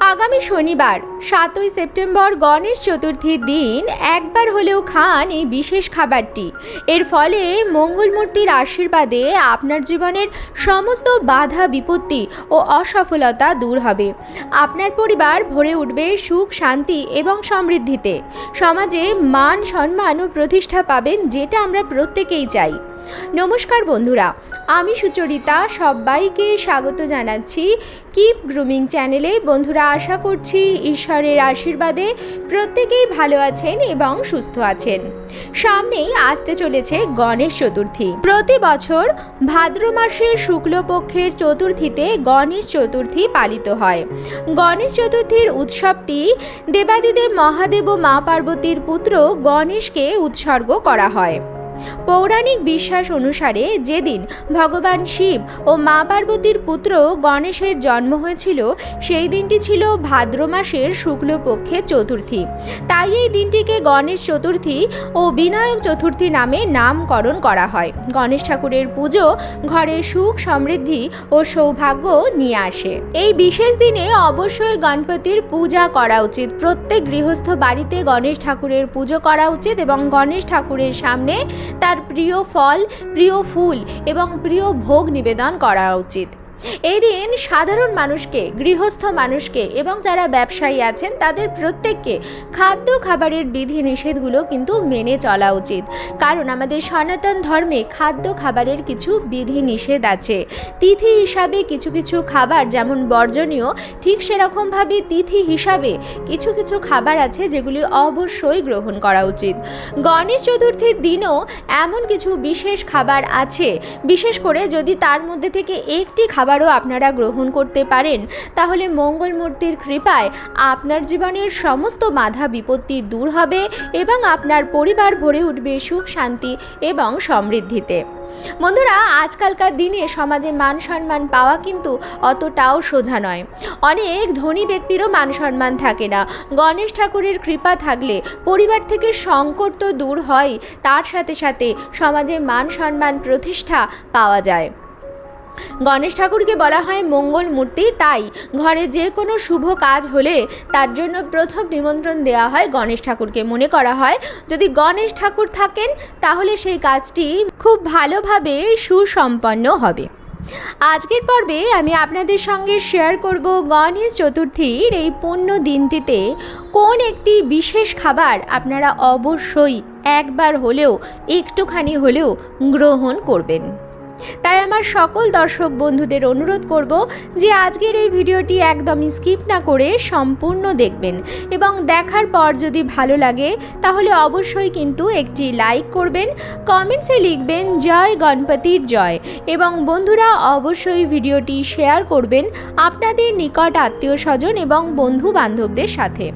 আগামী শনিবার, সাতই সেপ্টেম্বর গণেশ চতুর্থীর দিন একবার হলেও খান এই বিশেষ খাবারটি। এর ফলে মঙ্গলমূর্তির আশীর্বাদে আপনার জীবনের সমস্ত বাধা, বিপত্তি ও অসফলতা দূর হবে। আপনার পরিবার ভরে উঠবে সুখ, শান্তি এবং সমৃদ্ধিতে। সমাজে মান, সম্মান ও প্রতিষ্ঠা পাবেন যেটা আমরা প্রত্যেকেই চাই। নমস্কার বন্ধুরা, আমি সুচরিতা, সবাইকে স্বাগত জানাচ্ছি কিপ গ্রুমিং চ্যানেলে। বন্ধুরা, আশা করছি ঈশ্বরের আশীর্বাদে প্রত্যেকেই ভালো আছেন এবং সুস্থ আছেন। সামনেই আসতে চলেছে গণেশ চতুর্থী। প্রতি বছর ভাদ্র মাসের শুক্লপক্ষের চতুর্থীতে গণেশ চতুর্থী পালিত হয়। গণেশ চতুর্থীর উৎসবটি দেবাদিদেব মহাদেব ও মা পার্বতীর পুত্র গণেশকে উৎসর্গ করা হয়। পৌরাণিক বিশ্বাস অনুসারে যেদিন ভগবান শিব ও মা পার্বতীর পুত্র গণেশের জন্ম হয়েছিল, সেই দিনটি ছিল ভাদ্র মাসের শুক্লপক্ষের চতুর্থী। তাই এই দিনটিকে গণেশ চতুর্থী ও বিনায়ক চতুর্থী নামে নামকরণ করা হয়। গণেশ ঠাকুরের পুজো ঘরে সুখ সমৃদ্ধি ও সৌভাগ্য নিয়ে আসে। এই বিশেষ দিনে অবশ্যই গণপতির পূজা করা উচিত। প্রত্যেক গৃহস্থ বাড়িতে গণেশ ঠাকুরের পুজো করা উচিত এবং গণেশ ঠাকুরের সামনে তার প্রিয় ফল প্রিয় ফুল এবং প্রিয় ভোগ নিবেদন করা উচিত। এই দিন সাধারণ মানুষকে, গৃহস্থ মানুষকে এবং যারা ব্যবসায়ী আছেন, তাদের প্রত্যেককে খাদ্য খাবারের বিধি নিষেধগুলো কিন্তু মেনে চলা উচিত। কারণ আমাদের সনাতন ধর্মে খাদ্য খাবারের কিছু বিধি নিষেধ আছে। তিথি হিসাবে কিছু কিছু খাবার যেমন বর্জনীয়, ঠিক সেরকমভাবে তিথি হিসাবে কিছু কিছু খাবার আছে যেগুলি অবশ্যই গ্রহণ করা উচিত। গণেশ চতুর্থীর দিনও এমন কিছু বিশেষ খাবার আছে, বিশেষ করে যদি তার মধ্যে থেকে একটি খাবারও আপনারা গ্রহণ করতে পারেন, তাহলে মঙ্গল মূর্তির কৃপায় আপনার জীবনের সমস্ত বাধা বিপত্তি দূর হবে এবং আপনার পরিবার ভরে উঠবে সুখ, শান্তি এবং সমৃদ্ধিতে। বন্ধুরা, আজকালকার দিনে সমাজে মান সম্মান পাওয়া কিন্তু অতটাও সোজা নয়। অনেক ধনী ব্যক্তিরও মান সম্মান থাকে না। গণেশ ঠাকুরের কৃপা থাকলে পরিবার থেকে সংকট তো দূর হয়, তার সাথে সাথে সমাজে মান সম্মান প্রতিষ্ঠা পাওয়া যায়। গণেশ ঠাকুরকে বলা হয় মঙ্গল মূর্তি, তাই ঘরে যে কোনো শুভ কাজ হলে তার জন্য প্রথম নিমন্ত্রণ দেওয়া হয় গণেশ ঠাকুরকে। মনে করা হয়, যদি গণেশ ঠাকুর থাকেন, তাহলে সেই কাজটি খুব ভালোভাবে সুসম্পন্ন হবে। আজকের পর্বে আমি আপনাদের সঙ্গে শেয়ার করব গণেশ চতুর্থীর এই পুণ্য দিনটিতে কোন একটি বিশেষ খাবার আপনারা অবশ্যই একবার হলেও, একটুখানি হলেও গ্রহণ করবেন। তাই আমার সকল দর্শক বন্ধুদের অনুরোধ করব যে আজকের এই ভিডিওটি একদমই স্কিপ না করে সম্পূর্ণ দেখবেন এবং দেখার পর যদি ভালো লাগে, তাহলে অবশ্যই কিন্তু একটি লাইক করবেন, কমেন্টসে লিখবেন, জয় গণপতির জয় এবং বন্ধুরা অবশ্যই ভিডিওটি শেয়ার করবেন আপনাদের নিকট আত্মীয় স্বজন এবং বন্ধু বান্ধবদের সাথে।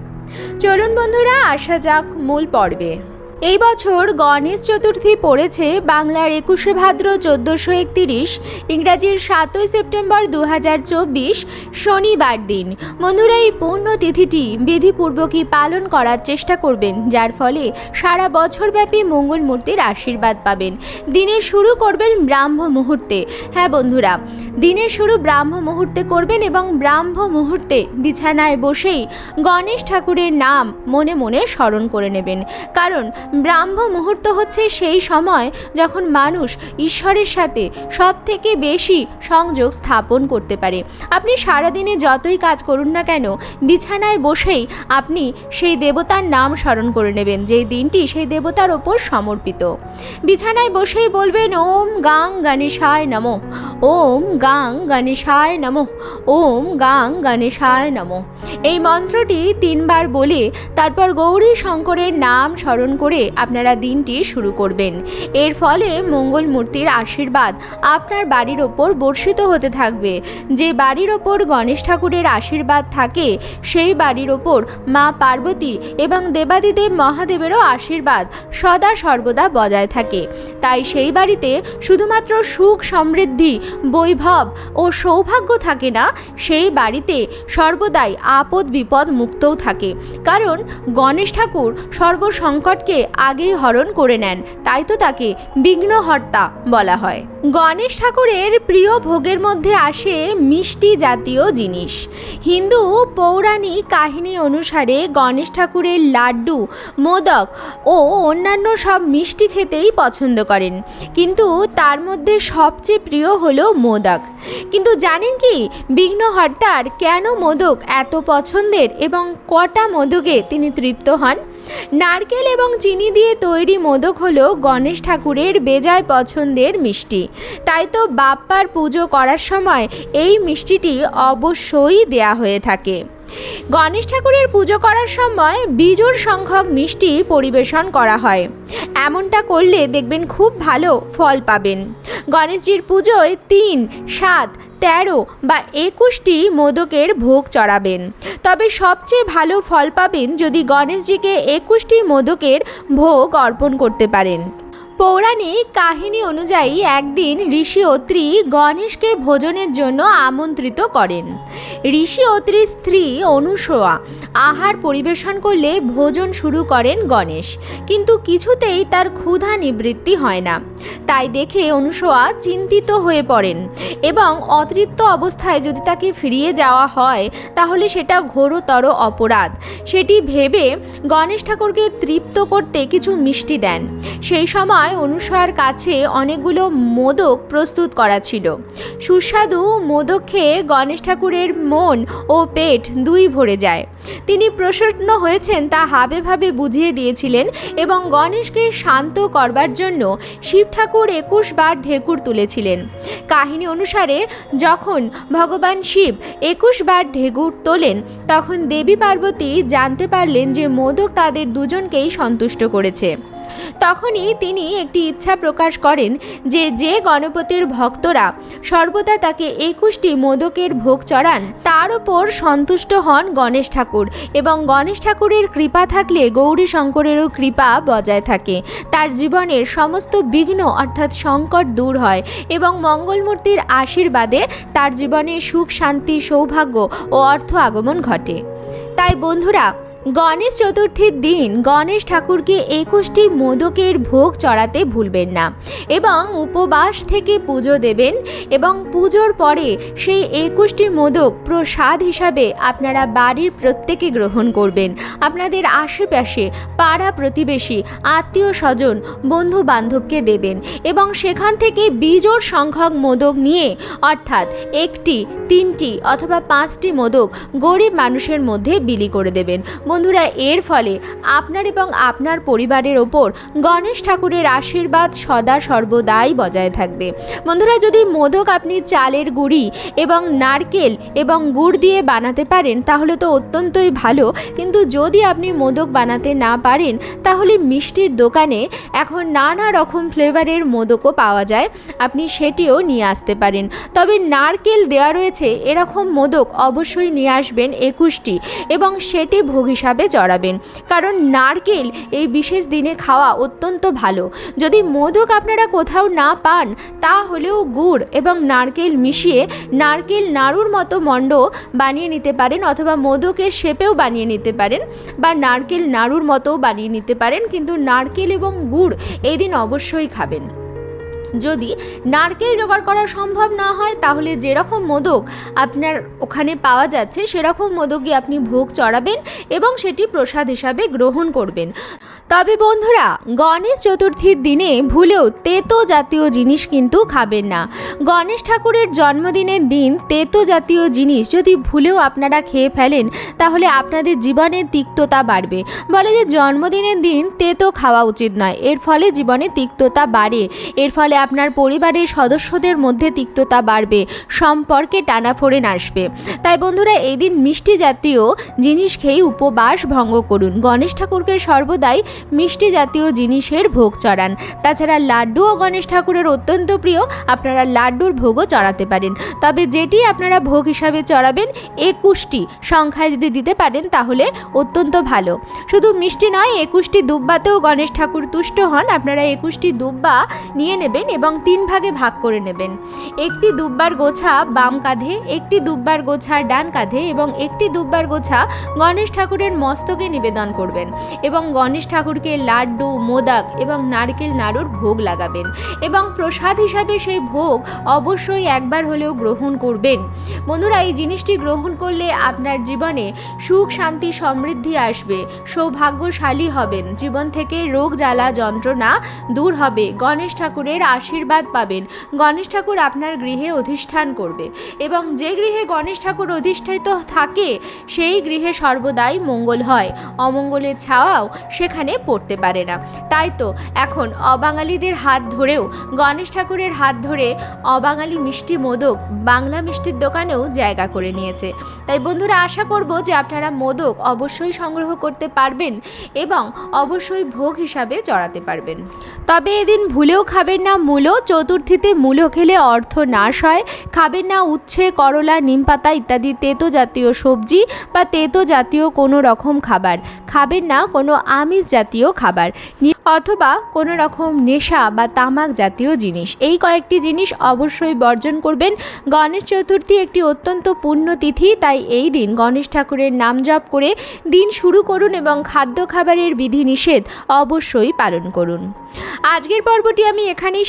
চলুন বন্ধুরা, আসা যাক মূল পর্বে। এই বছর গণেশ চতুর্থী পড়েছে বাংলার একুশে ভাদ্র চোদ্দোশো একতিরিশ, ইংরাজির সাতই সেপ্টেম্বর দু হাজার চব্বিশ শনিবার দিন। বন্ধুরা, এই পূর্ণ তিথিটি বিধিপূর্বকই পালন করার চেষ্টা করবেন, যার ফলে সারা বছরব্যাপী মঙ্গল মূর্তির আশীর্বাদ পাবেন। দিনের শুরু করবেন ব্রাহ্ম মুহূর্তে। হ্যাঁ বন্ধুরা, দিনের শুরু ব্রাহ্ম মুহূর্তে করবেন এবং ব্রাহ্ম মুহূর্তে বিছানায় বসেই গণেশ ঠাকুরের নাম মনে মনে স্মরণ করে নেবেন। কারণ ব্রাহ্ম মুহূর্ত হচ্ছে সেই সময় যখন মানুষ ঈশ্বরের সাথে সব থেকে বেশি সংযোগ স্থাপন করতে পারে। আপনি সারাদিনে যতই কাজ করুন না কেন, বিছানায় বসেই আপনি সেই দেবতার নাম স্মরণ করে নেবেন, যেই দিনটি সেই দেবতার ওপর সমর্পিত। বিছানায় বসেই বলবেন, ওম গাং গণেশায় নমো, ওম গাং গণেশায় নমো, ওম গাং গণেশায় নমো। এই মন্ত্রটি তিনবার বলে তারপর গৌরী শঙ্করের নাম স্মরণ করে আপনারা দিনটি শুরু করবেন। এর ফলে মঙ্গল মূর্তির আশীর্বাদ আপনার বাড়ির ওপর বর্ষিত হতে থাকবে। যে বাড়ির ওপর গণেশ ঠাকুরের আশীর্বাদ থাকে, সেই বাড়ির ওপর মা পার্বতী এবং দেবাদিদেব মহাদেবেরও আশীর্বাদ সদা সর্বদা বজায় থাকে। তাই সেই বাড়িতে শুধুমাত্র সুখ সমৃদ্ধি, বৈভব ও সৌভাগ্য থাকে না, সেই বাড়িতে সর্বদাই আপদ বিপদ মুক্তও থাকে। কারণ গণেশ ঠাকুর সর্বসংকটকে আগেই হরণ করে নেন। তাই তো তাকে বিঘ্নহর্তা বলা হয়। গণেশ ঠাকুরের প্রিয় ভোগের মধ্যে আসে মিষ্টি জাতীয় জিনিস। হিন্দু পৌরাণিক কাহিনী অনুসারে গণেশ ঠাকুরের লাড্ডু, মোদক ও অন্যান্য সব মিষ্টি খেতেই পছন্দ করেন। কিন্তু তার মধ্যে সবচেয়ে প্রিয় হলো মোদক। কিন্তু জানেন কি? বিঘ্ন বিঘ্নহর্তার কেন মোদক এত পছন্দের এবং কটা মোদকে তিনি তৃপ্ত হন? নারকেল এবং চিনি দিয়ে তৈরি মোদক হলো গণেশ ঠাকুরের বেজায় পছন্দের মিষ্টি। তাই তো বাপ্পার পুজো করার সময় এই মিষ্টিটি অবশ্যই দেয়া হয়ে থাকে। গণেশ ঠাকুরের পুজো করার সময় বিজোড় সংখ্যক মিষ্টি পরিবেশন করা হয়। এমনটা করলে দেখবেন খুব ভালো ফল পাবেন। গণেশজির পুজোয় তিন, সাত, তেরো বা একুশটি মোদকের ভোগ চড়াবেন। তবে সবচেয়ে ভালো ফল পাবেন যদি গণেশজিকে একুশটি মোদকের ভোগ অর্পণ করতে পারেন। পৌরাণিক কাহিনী অনুযায়ী একদিন ঋষি অত্রি গণেশকে ভোজনের জন্য আমন্ত্রিত করেন। ঋষি অত্রির স্ত্রী অনুসোয়া আহার পরিবেশন করলে ভোজন শুরু করেন গণেশ, কিন্তু কিছুতেই তার ক্ষুধা নিবৃত্তি হয় না। তাই দেখে অনুসোয়া চিন্তিত হয়ে পড়েন এবং অতৃপ্ত অবস্থায় যদি তাকে ফিরিয়ে যাওয়া হয়, তাহলে সেটা ঘোরতর অপরাধ। সেটি ভেবে গণেশ ঠাকুরকে তৃপ্ত করতে কিছু মিষ্টি দেন। সেই সময় অনুসয়ার কাছে অনেকগুলো মোদক প্রস্তুত করা ছিল। সুস্বাদু মোদক খেয়ে গণেশ ঠাকুরের মন ও পেট দুই ভরে যায়। তিনি প্রসন্ন হয়েছেন তা হাবে ভাবে বুঝিয়ে দিয়েছিলেন এবং গণেশকে শান্ত করবার জন্য শিব ঠাকুর একুশ বার ঢেকুর তুলেছিলেন। কাহিনী অনুসারে যখন ভগবান শিব একুশ বার ঢেকুর তোলেন, তখন দেবী পার্বতী জানতে পারলেন যে মোদক তাদের দুজনকেই সন্তুষ্ট করেছে। তখনই তিনি একটি ইচ্ছা প্রকাশ করেন যে যে গণপতির ভক্তরা সর্বদা তাকে একুশটি মোদকের ভোগ চড়ান, তার ওপর সন্তুষ্ট হন গণেশ ঠাকুর এবং গণেশ ঠাকুরের কৃপা থাকলে গৌরী শঙ্করেরও কৃপা বজায় থাকে। তার জীবনের সমস্ত বিঘ্ন অর্থাৎ সংকট দূর হয় এবং মঙ্গলমূর্তির আশীর্বাদে তার জীবনে সুখ, শান্তি, সৌভাগ্য ও অর্থ আগমন ঘটে। তাই বন্ধুরা গণেশ চতুর্থীর দিন গণেশ ঠাকুরকে একুশটি মোদকের ভোগ চড়াতে ভুলবেন না এবং উপবাস থেকে পুজো দেবেন এবং পুজোর পরে সেই একুশটি মোদক প্রসাদ হিসাবে আপনারা বাড়ির প্রত্যেকে গ্রহণ করবেন। আপনাদের আশেপাশে পাড়া প্রতিবেশী, আত্মীয় স্বজন বন্ধু বান্ধবকে দেবেন এবং সেখান থেকে বিজোড় সংখ্যক মোদক নিয়ে অর্থাৎ একটি, তিনটি অথবা পাঁচটি মোদক গরিব মানুষের মধ্যে বিলি করে দেবেন। বন্ধুরা, এর ফলে আপনার এবং আপনার পরিবারের ওপর গণেশ ঠাকুরের আশীর্বাদ সদা সর্বদাই বজায় থাকবে। বন্ধুরা, যদি মোদক আপনি চালের গুঁড়ি এবং নারকেল এবং গুড় দিয়ে বানাতে পারেন, তাহলে তো অত্যন্তই ভালো। কিন্তু যদি আপনি মোদক বানাতে না পারেন, তাহলে মিষ্টির দোকানে এখন নানা রকম ফ্লেভারের মোদকও পাওয়া যায়। আপনি সেটিও নিয়ে আসতে পারেন। তবে নারকেল দেওয়া রয়েছে, এরকম মোদক অবশ্যই নিয়ে আসবেন একুশটি এবং সেটি ভোগ চড়াবেন কারণ নারকেল এই বিশেষ দিনে খাওয়া অত্যন্ত ভালো। যদি মোদক আপনারা কোথাও না পান, তাহলেও গুড় এবং নারকেল মিশিয়ে নারকেল নাড়ুর মতো মণ্ড বানিয়ে নিতে পারেন অথবা মোদকের শেপেও বানিয়ে নিতে পারেন বা নারকেল নাড়ুর মতোও বানিয়ে নিতে পারেন। কিন্তু নারকেল এবং গুড় এই দিন অবশ্যই খাবেন। যদি নারকেল জোগাড় করা সম্ভব না হয়, তাহলে যেরকম মোদক আপনার ওখানে পাওয়া যাচ্ছে, সেরকম মোদকই আপনি ভোগ চড়াবেন এবং সেটি প্রসাদ হিসাবে গ্রহণ করবেন। তবে বন্ধুরা, গণেশ চতুর্থীর দিনে ভুলেও তেতো জাতীয় জিনিস কিন্তু খাবেন না। গণেশ ঠাকুরের জন্মদিনের দিন তেতো জাতীয় জিনিস যদি ভুলেও আপনারা খেয়ে ফেলেন, তাহলে আপনাদের জীবনে তিক্ততা বাড়বে। বলে যে, জন্মদিনের দিন তেতো খাওয়া উচিত নয়, এর ফলে জীবনে তিক্ততা বাড়ে। এর ফলে আপনার পরিবারের সদস্যদের মধ্যে তিক্ততা বাড়বে, সম্পর্কে টানাফোড়েন আসবে তাই বন্ধুরা এই দিন মিষ্টি জাতীয় জিনিস খেয়ে উপবাস ভঙ্গ করুন। গণেশ ঠাকুরকে সর্বদাই মিষ্টি জাতীয় জিনিসের ভোগ চড়ান। তাছাড়া লাড্ডুও গণেশ ঠাকুরের অত্যন্ত প্রিয়, আপনারা লাড্ডুর ভোগও চড়াতে পারেন। তবে যেটি আপনারা ভোগ হিসাবে চড়াবেন, একুশটি সংখ্যায় যদি দিতে পারেন, তাহলে অত্যন্ত ভালো। শুধু মিষ্টি নয়, একুশটি দুব্বাতেও গণেশ ঠাকুর তুষ্ট হন। আপনারা একুশটি দুব্বা নিয়ে নেবেন এবং তিন ভাগে ভাগ করে নেবেন। একটি দুব্বার গোছা বাম কাঁধে, একটি দুব্বার গোছা ডান কাঁধে এবং একটি দুব্বার গোছা গণেশ ঠাকুরের মস্তকে নিবেদন করবেন এবং গণেশ ঠাকুরকে লাড্ডু, মোদক এবং নারকেল নাড়ুর ভোগ লাগাবেন এবং প্রসাদ হিসাবে সেই ভোগ অবশ্যই একবার হলেও গ্রহণ করবেন। বন্ধুরা, এই জিনিসটি গ্রহণ করলে আপনার জীবনে সুখ, শান্তি, সমৃদ্ধি আসবে, সৌভাগ্যশালী হবেন। জীবন থেকে রোগ, জ্বালা, যন্ত্রণা দূর হবে। গণেশ ঠাকুরের আশীর্বাদ পাবেন। গণেশ ঠাকুর আপনার গৃহে অধিষ্ঠান করবে এবং যে গৃহে গণেশ ঠাকুর অধিষ্ঠিত থাকে, সেই গৃহে সর্বদাই মঙ্গল হয়। অমঙ্গলের ছাওয়াও সেখানে পড়তে পারে না। তাই তো এখন অবাঙালিদের হাত ধরেও, গণেশ ঠাকুরের হাত ধরে অবাঙালি মিষ্টি মোদক বাংলা মিষ্টির দোকানেও জায়গা করে নিয়েছে। তাই বন্ধুরা, আশা করব যে আপনারা মোদক অবশ্যই সংগ্রহ করতে পারবেন এবং অবশ্যই ভোগ হিসাবে চড়াতে পারবেন। তবে এদিন ভুলেও খাবেন না মূলো চতুর্থীতে মূলো খেলে অর্থ নাশ হয়। খাবেন না উচ্ছে, করলা নিমপাতা ইত্যাদি তেতো জাতীয় সবজি বা তেতো জাতীয় কোনো রকম খাবার। খাবেন না কোনো আমিষ জাতীয় খাবার। অথবা কোনো রকম নেশা বা তামাক জাতীয় জিনিস। এই কয়েকটি জিনিস অবশ্যই বর্জন করবেন। গণেশ চতুর্থী একটি অত্যন্ত পূর্ণ তিথি, তাই এই দিন গণেশ ঠাকুরের নাম জপ করে দিন শুরু করুন এবং খাদ্য খাবারের বিধিনিষেধ অবশ্যই পালন করুন। আজকের পর্বটি আমি এখানেই